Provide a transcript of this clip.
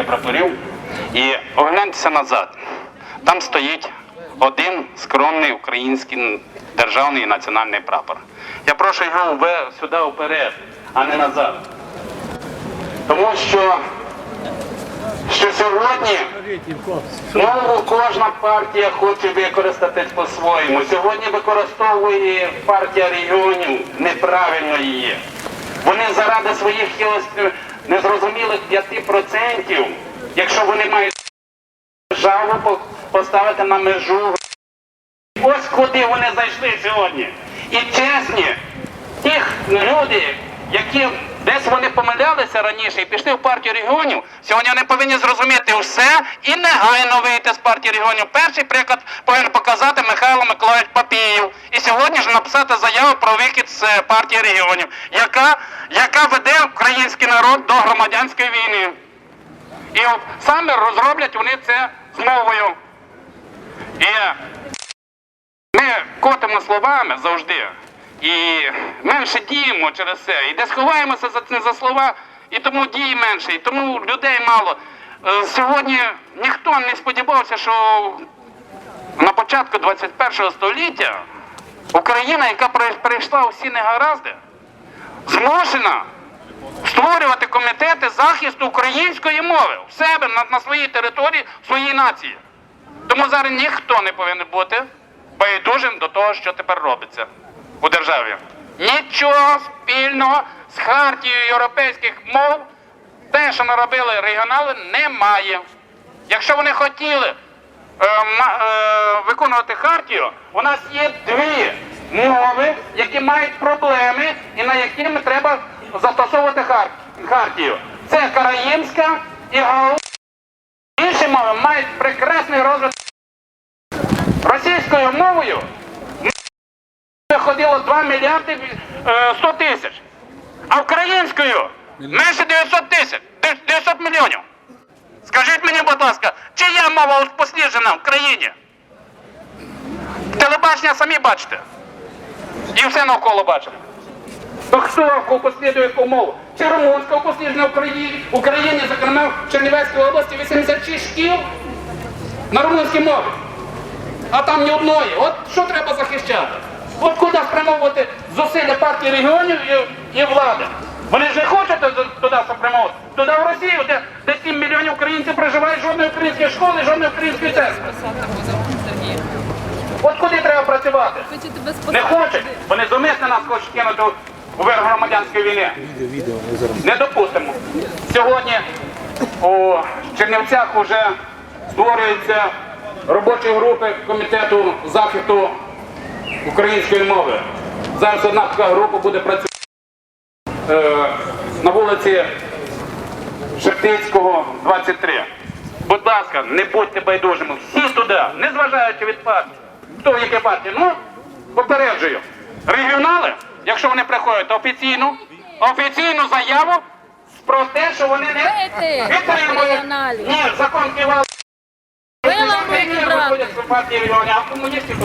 прапорів. І огляньтеся назад. Там стоїть один скромний український державний і національний прапор. Я прошу його сюди вперед, а не назад. Тому що, що сьогодні Мову кожна партія хоче використати по-своєму. Сьогодні використовує партія регіонів неправильно її. Вони заради своїх якихось незрозумілих 5%, якщо вони мають державу по- поставити на межу. Ось куди вони зайшли сьогодні. І чесні, тих люди, які десь вони помилялися раніше і пішли в партію регіонів, сьогодні вони повинні зрозуміти все і негайно вийти з партії регіонів. Перший приклад повинен показати Михайло Миколаївич Папієв. І сьогодні ж написати заяву про вихід з е, партії регіонів, яка, яка веде український народ до громадянської війни. І саме розроблять вони це з мовою. І ми котимо словами завжди і менше діємо через це. І десь ховаємося за, не за слова, і тому дії менше, і тому людей мало. Е, Сьогодні ніхто не сподівався, що на початку 21 століття Україна, яка пере- перейшла усі негаразди, змушена створювати комітети захисту української мови в себе на, на своїй території, в своїй нації. Тому зараз ніхто не повинен бути байдужим до того, що тепер робиться у державі. Нічого спільного з хартією європейських мов, те, що наробили регіонали, немає. Якщо вони хотіли е, е, виконувати хартію, у нас є дві мови, які мають проблеми і на якими треба застосовувати хар- хартію. Це караїмська і гау. Інші мови мають прекрасний розвиток. Російською мовою виходило 2 мільярди е, 100 тисяч, а українською менше 900 тисяч, 900 мільйонів. Скажіть мені, будь ласка, чия мова упосліджена в країні? Телебачення самі бачите. І все навколо бачимо. То хто упослідує яку мову? Чи румунська упосліджена в Україні, в Україні, зокрема в Чернівецькій області 86 шкіл на румунській мові. А там ні одної. От що треба захищати? От куди спрямовувати зусилля партії регіонів і, і влади? Вони ж не хочуть туди спрямовувати. Туди в Росію, де, де 7 мільйонів українців проживають, жодної української школи, жодної української церкви. От куди треба працювати? Не хочуть. Вони зумисно нас хочуть кинути у верх громадянської війни. Не допустимо. Сьогодні у Чернівцях вже створюються робочі групи комітету захисту української мови. Зараз одна така група буде працювати е, на вулиці Шептицького, 23. Будь ласка, не будьте байдужими. Всі туди, не зважаючи від партії. Хто в якій партії? Ну, попереджую. Регіонали, якщо вони приходять офіційну, офіційну заяву про те, що вони не підтримують. Ні, закон Ківал. Виламують, брат. виходять з партії регіонів, а комуністів